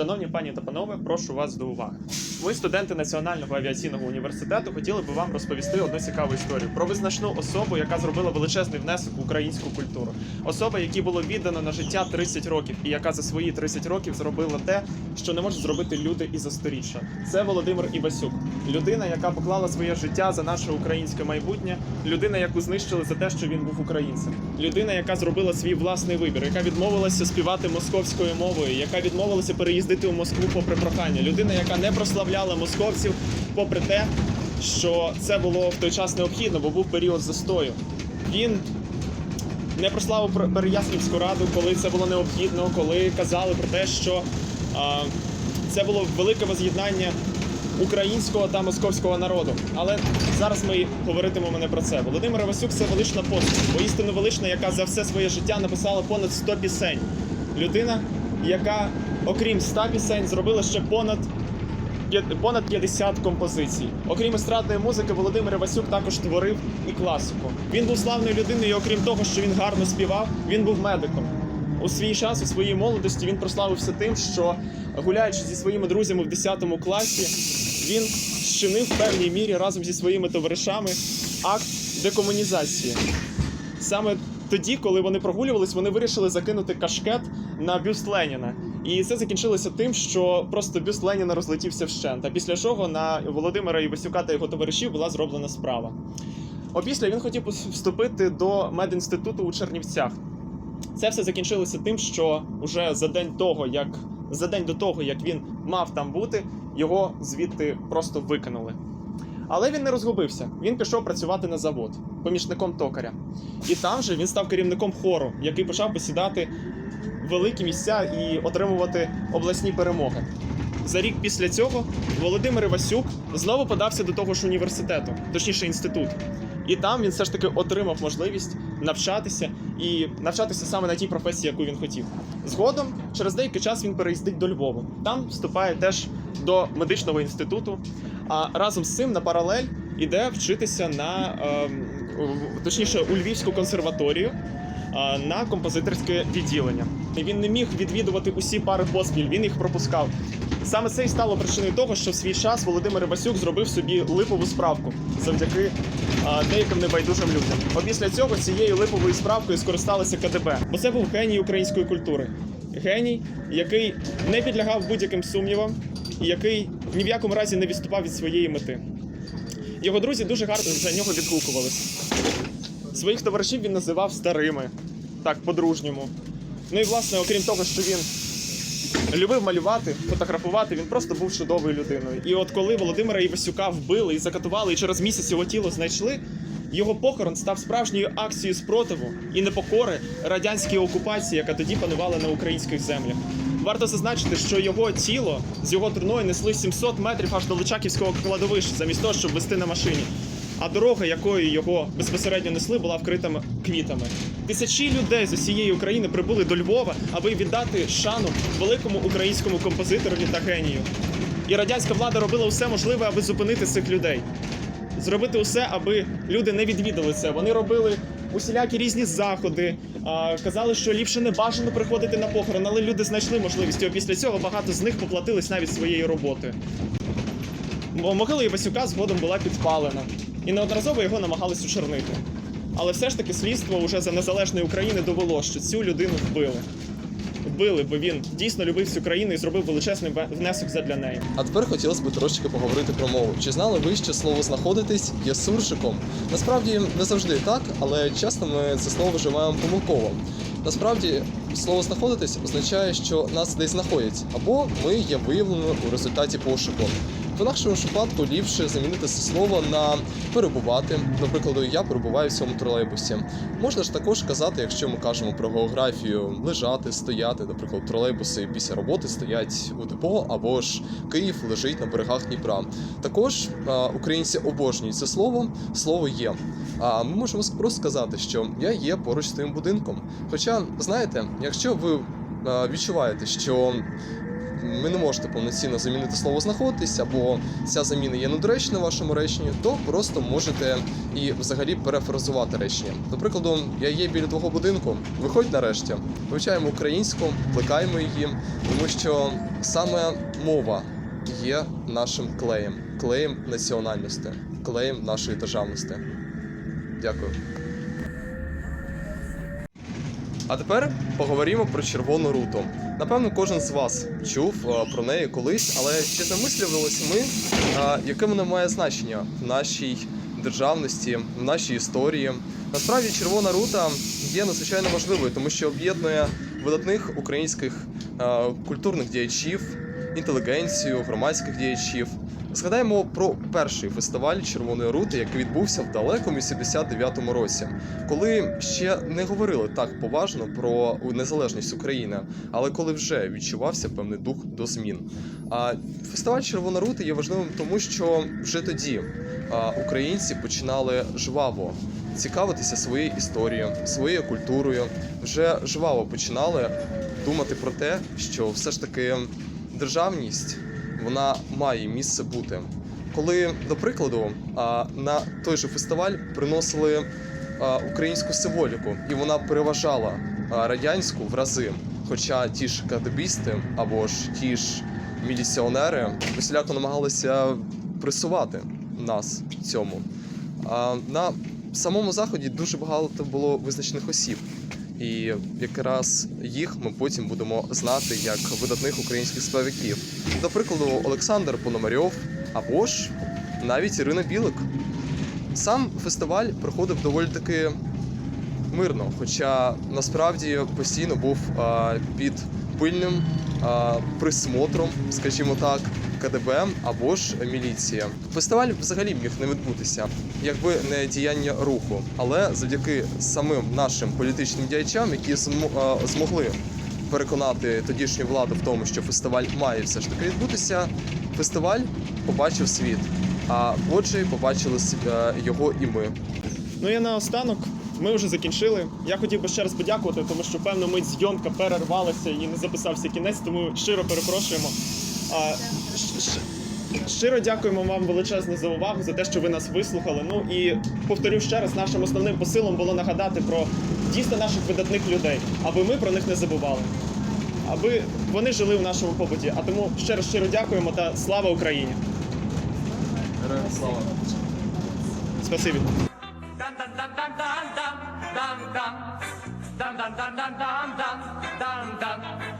Шановні пані та панове, прошу вас до уваги. Ми, студенти Національного авіаційного університету, хотіли би вам розповісти одну цікаву історію про визначну особу, яка зробила величезний внесок в українську культуру. Особа, якій було віддано на життя 30 років, і яка за свої 30 років зробила те, що не можуть зробити люди і за сторіччя. Це Володимир Івасюк, людина, яка поклала своє життя за наше українське майбутнє, людина, яку знищили за те, що він був українцем, людина, яка зробила свій власний вибір, яка відмовилася співати московською мовою, яка відмовилася переїздити у Москву попри прохання, людина, яка не прославляла московців, попри те, що це було в той час необхідно, бо був період застою. Він не прославив Пер- Переяслівську раду, коли це було необхідно, коли казали про те, що а, це було велике воз'єднання українського та московського народу. Але зараз ми говоритимемо не про це. Володимир Івасюк це велична постать, воістину велична, яка за все своє життя написала понад 100 пісень. Людина, яка, окрім 100 пісень, зробила ще понад понад 50 композицій. Окрім естрадної музики, Володимир Івасюк також творив і класику. Він був славною людиною, і окрім того, що він гарно співав, він був медиком. У свій час, у своїй молодості, він прославився тим, що гуляючи зі своїми друзями в 10 класі, він щинив в певній мірі разом зі своїми товаришами акт декомунізації. Саме тоді, коли вони прогулювались, вони вирішили закинути кашкет на бюст Леніна. І це закінчилося тим, що просто бюст Леніна розлетівся вщент. А після чого на Володимира Івасюка та його товаришів була зроблена справа. Опісля він хотів вступити до медінституту у Чернівцях. Це все закінчилося тим, що уже за день того, як за день до того, як він мав там бути, його звідти просто викинули. Але він не розгубився. Він пішов працювати на завод помічником токаря. І там же він став керівником хору, який почав посідати великі місця і отримувати обласні перемоги. За рік після цього Володимир Івасюк знову подався до того ж університету, точніше інститут. І там він все ж таки отримав можливість навчатися і навчатися саме на тій професії, яку він хотів. Згодом, через деякий час він переїздить до Львова. Там вступає теж до медичного інституту. А разом з цим на паралель іде вчитися на ем, точніше у Львівську консерваторію на композиторське відділення. Він не міг відвідувати усі пари поспіль, він їх пропускав. Саме це і стало причиною того, що в свій час Володимир Івасюк зробив собі липову справку завдяки а, деяким небайдужим людям. Опісля цього цією липовою справкою скористалися КДБ, бо це був геній української культури. Геній, який не підлягав будь-яким сумнівам, і який ні в якому разі не відступав від своєї мети. Його друзі дуже гарно за нього відгукувалися. Своїх товаришів він називав старими, так, по-дружньому. Ну і власне, окрім того, що він любив малювати, фотографувати, він просто був чудовою людиною. І от коли Володимира Івасюка вбили і закатували, і через місяць його тіло знайшли, його похорон став справжньою акцією спротиву і непокори радянській окупації, яка тоді панувала на українських землях. Варто зазначити, що його тіло з його труною несли 700 метрів аж до Личаківського кладовища, замість того, щоб вести на машині. А дорога, якою його безпосередньо несли, була вкрита квітами. Тисячі людей з усієї України прибули до Львова, аби віддати шану великому українському композиторові та генію. І радянська влада робила усе можливе, аби зупинити цих людей. Зробити усе, аби люди не відвідали це. Вони робили усілякі різні заходи, казали, що ліпше не бажано приходити на похорон, але люди знайшли можливість. І після цього багато з них поплатились навіть своєю роботою. Могила Івасюка згодом була підпалена, і неодноразово його намагались очернити. Але все ж таки слідство уже за незалежної України довело, що цю людину вбили. Вбили, бо він дійсно любив цю країну і зробив величезний внесок задля неї. А тепер хотілося б трошечки поговорити про мову. Чи знали ви, що слово знаходитись є суржиком? Насправді не завжди так, але часто ми це слово вживаємо помилково. Насправді, слово знаходитись означає, що нас десь знаходять, або ми є виявленими у результаті пошуку. В інакшому ж випадку ліпше замінити це слово на перебувати. Наприклад, я перебуваю в цьому тролейбусі. Можна ж також казати, якщо ми кажемо про географію, лежати, стояти. Наприклад, тролейбуси після роботи стоять у депо, або ж Київ лежить на берегах Дніпра. Також українці обожнюють це слово. Слово є. А ми можемо просто сказати, що я є поруч з тим будинком. Хоча, знаєте, якщо ви відчуваєте, що ви не можете повноцінно замінити слово знаходитись, або ця заміна є недоречна в вашому реченні, то просто можете і взагалі перефразувати речення. До прикладу, я є біля твого будинку. Виходь нарешті, вивчаємо українську, плекаємо її, тому що саме мова є нашим клеєм, клеєм національності, клеєм нашої державності. Дякую. А тепер поговоримо про червону руту. Напевно, кожен з вас чув е, про неї колись, але чи замислювалися ми, е, яке вона має значення в нашій державності, в нашій історії? Насправді, червона рута є надзвичайно важливою, тому що об'єднує видатних українських е, культурних діячів, інтелігенцію, громадських діячів. Згадаємо про перший фестиваль Червоної рути, який відбувся в далекому 89-му році, коли ще не говорили так поважно про незалежність України, але коли вже відчувався певний дух до змін. А фестиваль Червона рута є важливим, тому що вже тоді українці починали жваво цікавитися своєю історією, своєю культурою, вже жваво починали думати про те, що все ж таки державність вона має місце бути. Коли, до прикладу, на той же фестиваль приносили українську символіку, і вона переважала радянську в рази. Хоча ті ж кадебісти або ж ті ж міліціонери усіляко намагалися пресувати нас цьому. На самому заході дуже багато було визначених осіб. І якраз їх ми потім будемо знати як видатних українських співаків. До прикладу, Олександр Пономарьов або ж навіть Ірина Білик. Сам фестиваль проходив доволі таки мирно, хоча насправді постійно був а, під пильним а, присмотром, скажімо так, КДБ або ж міліція. Фестиваль взагалі міг не відбутися, якби не діяння руху, але завдяки самим нашим політичним діячам, які змо- змогли переконати тодішню владу в тому, що фестиваль має все ж таки відбутися. Фестиваль побачив світ. А отже, побачили е, його і ми. Ну і наостанок, ми вже закінчили. Я хотів би ще раз подякувати, тому що певно мить зйомка перервалася і не записався кінець, тому щиро перепрошуємо. Щиро дякуємо вам величезно за увагу, за те, що ви нас вислухали. Ну і повторю ще раз, нашим основним посилом було нагадати про дійсно наших видатних людей, аби ми про них не забували. Аби вони жили в нашому побуті. А тому ще раз щиро дякуємо та слава Україні! Героям слава! Спасибі. dun dun dun dun dun dun dun dun